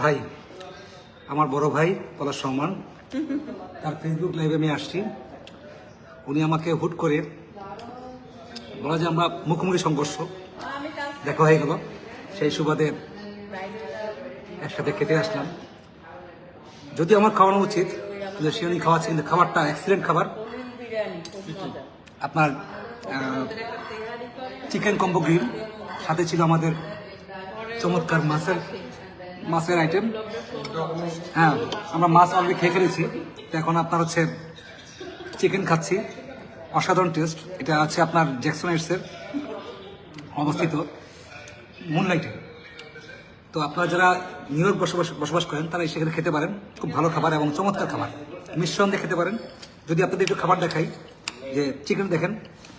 ভাই, আমার বড় ভাই পলাশ সম্মান তার ফেসবুক লাইভে আমি আসছি। উনি আমাকে হুট করে বলা যায় আমরা মুখোমুখি সংঘর্ষ। দেখা হয়ে গেল। সেই সুবাদে একসাথে খেতে আসলাম। যদি আমার খাওয়ানো উচিত, কিন্তু সে উনি খাওয়াচ্ছে, কিন্তু খাবারটা এক্সিলেন্ট খাবার। আপনার চিকেন কম্বো গ্রিল সাথে ছিল আমাদের চমৎকার মাছের মাছের আইটেম হ্যাঁ আমরা মাছ অলরেডি খেয়ে ফেলেছি। তো এখন আপনার হচ্ছে চিকেন খাচ্ছি। অসাধারণ টেস্ট এটা আছে আপনার জ্যাকসন অবস্থিত মুনলাইটে তো আপনারা যারা নিউ ইয়র্ক বসবাস বসবাস করেন, তারা সেখানে খেতে পারেন। খুব ভালো খাবার এবং চমৎকার খাবার। মিশ্রণ দিয়ে খেতে পারেন। যদি আপনাদের একটু খাবার দেখাই, যে চিকেন দেখেন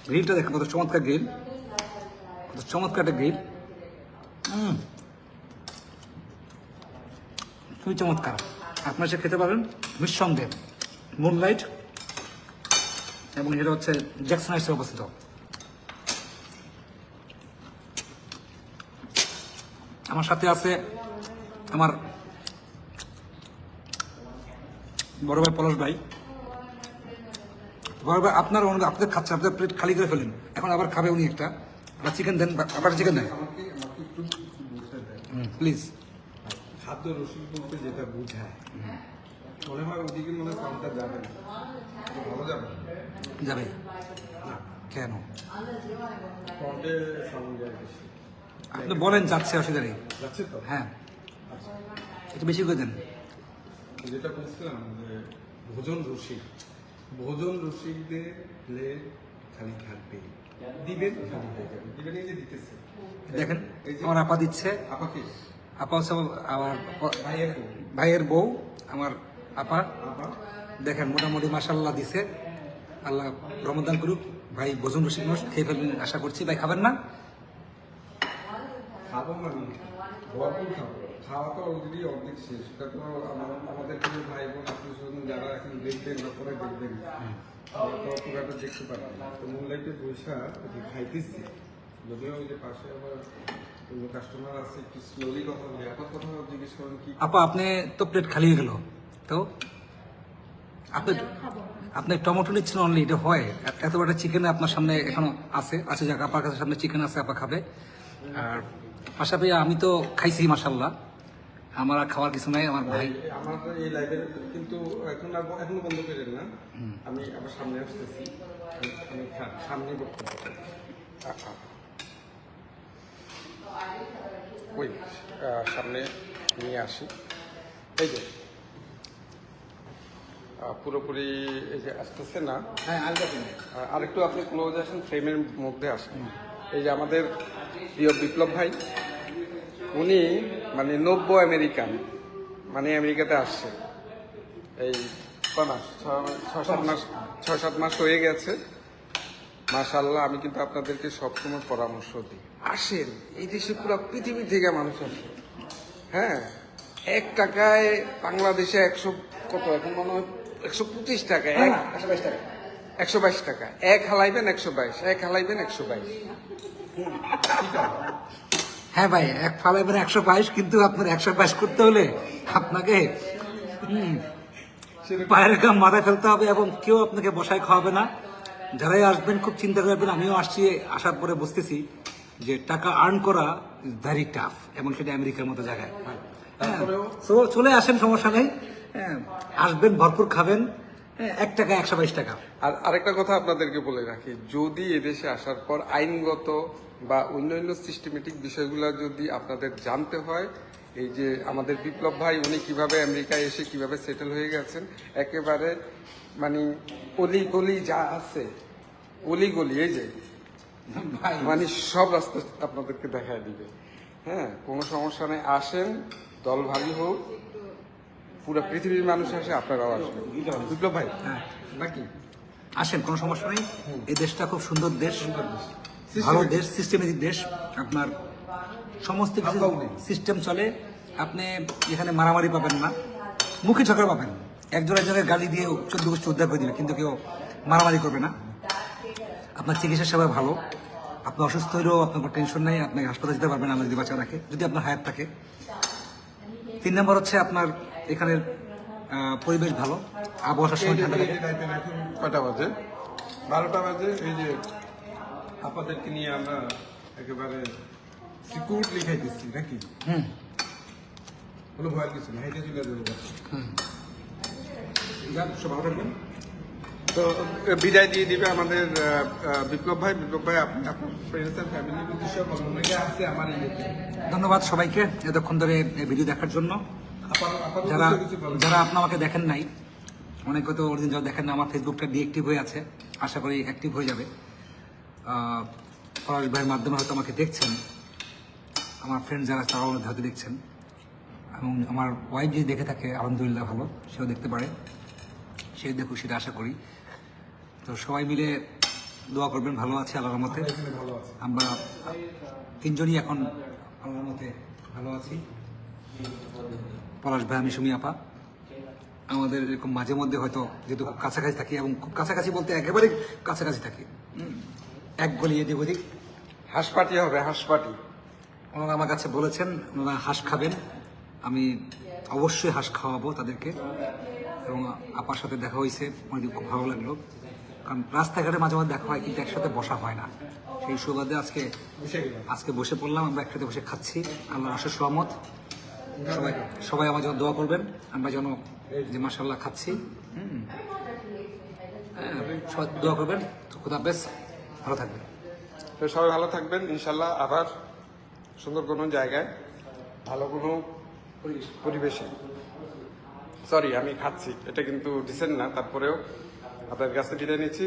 গ্রিলটা দেখেন, কত চমৎকার গ্রিল কত চমৎকার একটা গ্রিল খুবই চমৎকার। আপনার সে খেতে পারেন নিঃসন্দেহে। মুনলাইট এবং এটা হচ্ছে জ্যাকসন হাইটসে অবস্থিত। আমার সাথে আছে আমার বড় ভাই পলাশ ভাই। বড় ভাই আপনার অনুরোধ আপনাদের খাচ্ছে আপনার প্লেট খালি করে ফেলেন এখন আবার খাবে উনি একটা। আবার চিকেন দেন আবার চিকেন দেন। প্লিজ খাদ্য রসিক বলতে যেটা বোঝায়। মনে হয় ওদিকে মনে হয় ফর্মটা যাবে না। ভালো যাবে যাবে। কেন? ফ্রন্টে আপনি বলেন যাচ্ছে অসুবিধা নেই। যাচ্ছে তো? হ্যাঁ। আচ্ছা। একটু বেশি করে দেন। যেটা বলছিলাম যে ভোজন রসিক। ভোজন রসিকদের প্লেট খালি থাকবে দিবেন খালি হয়ে যাবে। দিবেন এই যে দিতেছে। দেখেন এই যে আমার আপা দিচ্ছে। আপাকে আপা হচ্ছে আমার ভাইয়ের বউ, আমার আপা। দেখেন মোটামুটি মাসাল্লাহ দিছে। আল্লাহ রমদান করুক। ভাই ভোজন রসিক মানুষ খেয়ে ফেলবেন আশা করছি। ভাই খাবেন না? খাওয়া তো আমাদের ভাই বোন যারা এখন দেখবেন দেখবেন দেখতে যদিও ওই যে পাশে আবার কাস্টমার আছে একটু স্লোলি কথা বলি আপাত কথা জিজ্ঞেস করেন কি? আপা আপনি তো প্লেট খালি হয়ে গেল। তো? আপনি আপনি টমেটো নিচ্ছেন অনলি এটা হয়। এত- এত বড় চিকেন আপনার সামনে এখনও আছে। আছে যাক আপার কাছে সামনে চিকেন আছে আপা খাবে। আর পাশাপাশি আমি তো খাইছি মাসাল্লাহ আমার আর খাওয়ার কিছু নাই আমার ভাই আমার এই লাইভের কিন্তু এখন এখনও বন্ধ করেন না। আমি আবার সামনে আসতেছি। আমি- আমি সামনে বক্তব্য করব। ওই সামনে নিয়ে আসি। এই যে পুরোপুরি এই যে আসতেছে না? হ্যাঁ আরেকটু আপনি ক্লোজ আসেন ফ্রেমের মধ্যে আসেন। এই যে আমাদের প্রিয় বিপ্লব ভাই উনি মানে নব্য আমেরিকান মানে আমেরিকাতে আসছে। এই মাস? ছ- সাত মাস ছয় সাত মাস হয়ে গেছে। মাশাল্লাহ আমি কিন্তু আপনাদেরকে সবসময় পরামর্শ দিই। আসেন এই দেশে পুরো পৃথিবী থেকে মানুষ আসে। হ্যাঁ এক টাকায় বাংলাদেশে একশো কত এখন মনে হয় একশো পঁচিশ টাকা এক একশো বাইশ টাকা। এক হালাইবেন একশো বাইশ এক হালাইবেন একশো বাইশ। হ্যাঁ ভাই এক ফালাইবেন একশো বাইশ কিন্তু আপনার একশো বাইশ করতে হলে আপনাকে হুম, পায়ের গাম মাথায় ফেলতে হবে এবং কেউ আপনাকে বসায় খাওয়াবে না। যারাই আসবেন খুব চিন্তা করবেন আমিও আসছি আসার পরে বুঝতেছি যে টাকা আর্ন করা ভেরি টাফ এবং সেটা আমেরিকার মতো জায়গায়। হ্যাঁ, তারপরেও- চলে আসেন সমস্যা নেই। হ্যাঁ, আসবেন ভরপুর খাবেন। হ্যাঁ, এক টাকা একশো বাইশ টাকা। আর আরেকটা কথা আপনাদেরকে বলে রাখি যদি এদেশে আসার পর আইনগত বা অন্যান্য সিস্টেমেটিক বিষয়গুলো যদি আপনাদের জানতে হয় এই যে আমাদের বিপ্লব ভাই উনি কীভাবে আমেরিকায় এসে কীভাবে সেটেল হয়ে গেছেন একেবারে মানে অলি গলি যা আছে অলি গলি এই যে মানে সব রাস্তা আপনাদেরকে দেখায় দিবে। হ্যাঁ কোনো সমস্যা নেই আসেন দল ভারী হোক পুরো পৃথিবীর মানুষ আসে আপনারাও আসবেন। বিপ্লব ভাই হ্যাঁ। নাকি? আসেন কোনো সমস্যা নেই। এই দেশটা খুব সুন্দর দেশ ভালো দেশ সিস্টেমেটিক দেশ। আপনার সমস্ত কিছু সিস্টেম চলে। আপনি এখানে মারামারি পাবেন না। মুখে ঝগড়া পাবেন। একজন একজনের গালি দিয়ে চোদ্দ গোষ্ঠী উদ্ধার করে দিবে কিন্তু কেউ মারামারি করবে না। আপনার চিকিৎসা সেবা ভালো। আপনি অসুস্থ হলেও আপনার কোনো টেনশন নেই আপনি হাসপাতালে যেতে পারবেন আল্লাহ যদি বাঁচা রাখে যদি আপনার হায়াত থাকে। তিন নম্বর হচ্ছে আপনার এখানের পরিবেশ ভালো। আবহাওয়া সময় ঠান্ডা থাকে। কটা বাজে? বারোটা বাজে। এই যে আপনাদেরকে নিয়ে আমরা একেবারে সিকিউরলি খাইতেছি নাকি? হুম। কোনো ভয়ের কিছু না হেঁটে চলে যাব যাক, সব ভালো থাকবেন। তো বিদায় দিয়ে দিবে আমাদের বিপ্লব ভাই। বিপ্লব ভাই আপনি আপনার ফ্রেন্ডস এন্ড ফ্যামিলির উদ্দেশ্যে অনেকে আছে আমার ধন্যবাদ সবাইকে এতক্ষণ ধরে ভিডিও দেখার জন্য। যারা যারা আপনি আমাকে দেখেন নাই অনেকে তো অরিজিন যারা দেখেন না আমার ফেসবুকটা ডিএক্টিভ হয়ে আছে। আশা করি অ্যাক্টিভ হয়ে যাবে। পলাশ ভাইয়ের মাধ্যমে হয়তো আমাকে দেখছেন। আমার ফ্রেন্ড যারা তারাও হয়তো দেখছেন। এবং আমার ওয়াইফ যদি দেখে থাকে আলহামদুলিল্লাহ ভালো সেও দেখতে পারে। সে দেখুক সেটা আশা করি। তো সবাই মিলে দোয়া করবেন ভালো আছে আল্লাহর মতে আমরা তিনজনই এখন আল্লাহর মতে ভালো আছি। পলাশ ভাই আমি সুমি আপা। আমাদের এরকম মাঝে মধ্যে হয়তো যেহেতু খুব কাছাকাছি থাকি এবং খুব কাছাকাছি বলতে একেবারে কাছাকাছি থাকি। এক গলি এদিক ওদিক। হাঁস পাটি হবে হাঁস পাটি ওনারা আমার কাছে বলেছেন ওনারা হাঁস খাবেন। আমি অবশ্যই হাঁস খাওয়াবো তাদেরকে। এবং আপার সাথে দেখা হয়েছে অনেক খুব ভালো লাগল। কারণ রাস্তাঘাটে মাঝে মাঝে দেখা হয় কিন্তু একসাথে বসা হয় না। সেই সুবাদে আজকে আজকে বসে পড়লাম আমরা একসাথে বসে খাচ্ছি। আল্লাহর অশেষ সহমত সবাই সবাই আমার জন্য দোয়া করবেন। আমরা যেন যে মাসাল্লাহ খাচ্ছি। হ্যাঁ, সবাই দোয়া করবেন। তো খুদা বেশ ভালো থাকবেন। সবাই ভালো থাকবেন ইনশাল্লাহ আবার। সুন্দর কোনো জায়গায় ভালো কোনো পরিবেশে। সরি আমি খাচ্ছি। এটা কিন্তু ডিসেন্ট না, তারপরেও আপনার কাছে বিদায় নিচ্ছি।